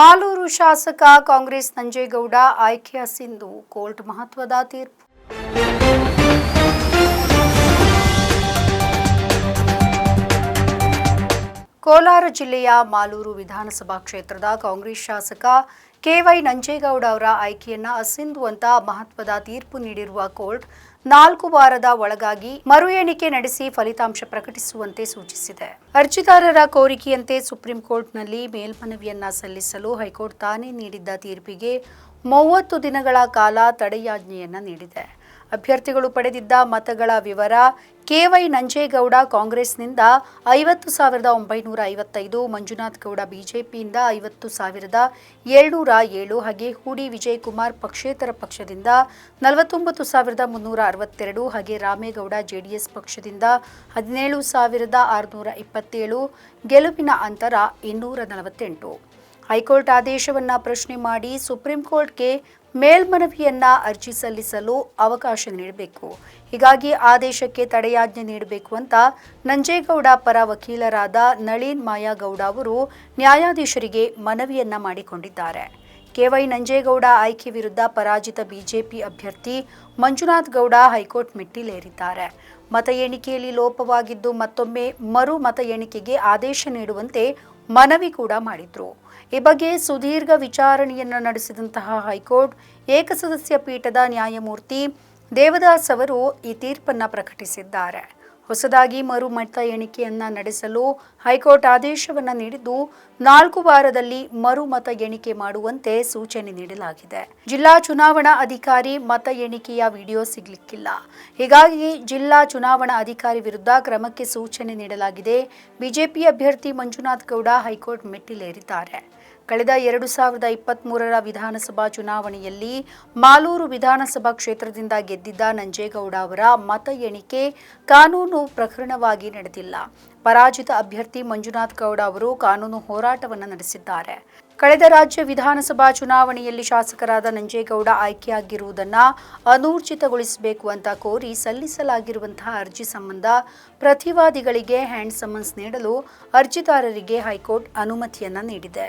ಮಾಲೂರು ಶಾಸಕ ಕಾಂಗ್ರೆಸ್ ನಂಜೇಗೌಡ ಆಯ್ಕೆಯ ಸಿಂಧು ಕೋರ್ಟ್ ಮಹತ್ವದ ತೀರ್ಪು. ಕೋಲಾರ ಜಿಲ್ಲೆಯ ಮಾಲೂರು ವಿಧಾನಸಭಾ ಕ್ಷೇತ್ರದ ಕಾಂಗ್ರೆಸ್ ಶಾಸಕ ಕೆವೈ ನಂಜೇಗೌಡ ಅವರ ಆಯ್ಕೆಯನ್ನ ಅಸಿಂಧು ಅಂತ ಮಹತ್ವದ ತೀರ್ಪು ನೀಡಿರುವ ಕೋರ್ಟ್ ನಾಲ್ಕು ವಾರದ ಒಳಗಾಗಿ ಮರು ಎಣಿಕೆ ನಡೆಸಿ ಫಲಿತಾಂಶ ಪ್ರಕಟಿಸುವಂತೆ ಸೂಚಿಸಿದೆ. ಅರ್ಜಿದಾರರ ಕೋರಿಕೆಯಂತೆ ಸುಪ್ರೀಂ ಕೋರ್ಟ್ನಲ್ಲಿ ಮೇಲ್ಮನವಿಯನ್ನ ಸಲ್ಲಿಸಲು ಹೈಕೋರ್ಟ್ ತಾನೇ ನೀಡಿದ್ದ ತೀರ್ಪಿಗೆ ಮೂವತ್ತು ದಿನಗಳ ಕಾಲ ತಡೆಯಾಜ್ಞೆಯನ್ನ ನೀಡಿದೆ. ಅಭ್ಯರ್ಥಿಗಳು ಪಡೆದಿದ್ದ ಮತಗಳ ವಿವರ ಕೆವೈ ನಂಜೇಗೌಡ ಕಾಂಗ್ರೆಸ್ನಿಂದ ಐವತ್ತು ಸಾವಿರದ ಒಂಬೈನೂರ ಐವತ್ತೈದು, ಮಂಜುನಾಥ್ ಗೌಡ ಬಿಜೆಪಿಯಿಂದ ಐವತ್ತು ಸಾವಿರದ ಏಳ್ನೂರ ಏಳು, ಹಾಗೆ ಹೂಡಿ ವಿಜಯ್ ಕುಮಾರ್ ಪಕ್ಷೇತರ ಪಕ್ಷದಿಂದ ನಲವತ್ತೊಂಬತ್ತು ಸಾವಿರದ ಮುನ್ನೂರ ಅರವತ್ತೆರಡು, ಹಾಗೆ ರಾಮೇಗೌಡ ಜೆಡಿಎಸ್ ಪಕ್ಷದಿಂದ ಹದಿನೇಳು ಸಾವಿರದ ಆರುನೂರ ಇಪ್ಪತ್ತೇಳು, ಗೆಲುವಿನ ಅಂತರ ಇನ್ನೂರ ನಲವತ್ತೆಂಟು. ಹೈಕೋರ್ಟ್ ಆದೇಶವನ್ನು ಪ್ರಶ್ನೆ ಮಾಡಿ ಸುಪ್ರೀಂ ಕೋರ್ಟ್ಗೆ ಮೇಲ್ಮನವಿಯನ್ನ ಅರ್ಜಿ ಸಲ್ಲಿಸಲು ಅವಕಾಶ ನೀಡಬೇಕು. ಹೀಗಾಗಿ ಆದೇಶಕ್ಕೆ ತಡೆಯಾಜ್ಞೆ ನೀಡಬೇಕು ಅಂತ ನಂಜೇಗೌಡ ಪರ ವಕೀಲರಾದ ನಳೀನ್ ಮಾಯಾಗೌಡ ಅವರು ನ್ಯಾಯಾಧೀಶರಿಗೆ ಮನವಿಯನ್ನ ಮಾಡಿಕೊಂಡಿದ್ದಾರೆ. ಕೆವೈ ನಂಜೇಗೌಡ ಆಯ್ಕೆ ವಿರುದ್ಧ ಪರಾಜಿತ ಬಿಜೆಪಿ ಅಭ್ಯರ್ಥಿ ಮಂಜುನಾಥ್ ಗೌಡ ಹೈಕೋರ್ಟ್ ಮೆಟ್ಟಿಲೇರಿದ್ದಾರೆ. ಮತ ಎಣಿಕೆಯಲ್ಲಿ ಲೋಪವಾಗಿದ್ದು ಮತ್ತೊಮ್ಮೆ ಮರು ಮತ ಎಣಿಕೆಗೆ ಆದೇಶ ನೀಡುವಂತೆ ಮನವಿ ಕೂಡ ಮಾಡಿದ್ರು. ಈ ಬಗ್ಗೆ ಸುದೀರ್ಘ ವಿಚಾರಣೆಯನ್ನು ನಡೆಸಿದಂತಹ ಹೈಕೋರ್ಟ್ ಏಕಸದಸ್ಯ ಪೀಠದ ನ್ಯಾಯಮೂರ್ತಿ ದೇವದಾಸ್ ಅವರು ಈ ತೀರ್ಪನ್ನ ಪ್ರಕಟಿಸಿದ್ದಾರೆ. ಹೊಸದಾಗಿ ಮರು ಮತ ಎಣಿಕೆಯನ್ನ ನಡೆಸಲು ಹೈಕೋರ್ಟ್ ಆದೇಶವನ್ನ ನೀಡಿದ್ದು, ನಾಲ್ಕು ವಾರದಲ್ಲಿ ಮರು ಮತ ಎಣಿಕೆ ಮಾಡುವಂತೆ ಸೂಚನೆ ನೀಡಲಾಗಿದೆ. ಜಿಲ್ಲಾ ಚುನಾವಣಾ ಅಧಿಕಾರಿ ಮತ ಎಣಿಕೆಯ ವಿಡಿಯೋ ಸಿಗ್ಲಿಕ್ಕಿಲ್ಲ. ಹೀಗಾಗಿ ಜಿಲ್ಲಾ ಚುನಾವಣಾ ಅಧಿಕಾರಿ ವಿರುದ್ಧ ಕ್ರಮಕ್ಕೆ ಸೂಚನೆ ನೀಡಲಾಗಿದೆ. ಬಿಜೆಪಿ ಅಭ್ಯರ್ಥಿ ಮಂಜುನಾಥ್ ಗೌಡ ಹೈಕೋರ್ಟ್ ಮೆಟ್ಟಿಲೇರಿದ್ದಾರೆ. ಕಳೆದ ಎರಡು ಸಾವಿರದ ಇಪ್ಪತ್ತ್ಮೂರರ ವಿಧಾನಸಭಾ ಚುನಾವಣೆಯಲ್ಲಿ ಮಾಲೂರು ವಿಧಾನಸಭಾ ಕ್ಷೇತ್ರದಿಂದ ಗೆದ್ದಿದ್ದ ನಂಜೇಗೌಡ ಅವರ ಮತ ಎಣಿಕೆ ಕಾನೂನು ಪ್ರಕರಣವಾಗಿ ನಡೆದಿಲ್ಲ. ಪರಾಜಿತ ಅಭ್ಯರ್ಥಿ ಮಂಜುನಾಥ್ ಗೌಡ ಅವರು ಕಾನೂನು ಹೋರಾಟವನ್ನು ನಡೆಸಿದ್ದಾರೆ. ಕಳೆದ ರಾಜ್ಯ ವಿಧಾನಸಭಾ ಚುನಾವಣೆಯಲ್ಲಿ ಶಾಸಕರಾದ ನಂಜೇಗೌಡ ಆಯ್ಕೆಯಾಗಿರುವುದನ್ನು ಅನೂರ್ಜಿತಗೊಳಿಸಬೇಕು ಅಂತ ಕೋರಿ ಸಲ್ಲಿಸಲಾಗಿರುವಂತಹ ಅರ್ಜಿ ಸಂಬಂಧ ಪ್ರತಿವಾದಿಗಳಿಗೆ ಹ್ಯಾಂಡ್ ಸಮನ್ಸ್ ನೀಡಲು ಅರ್ಜಿದಾರರಿಗೆ ಹೈಕೋರ್ಟ್ ಅನುಮತಿಯನ್ನು ನೀಡಿದೆ.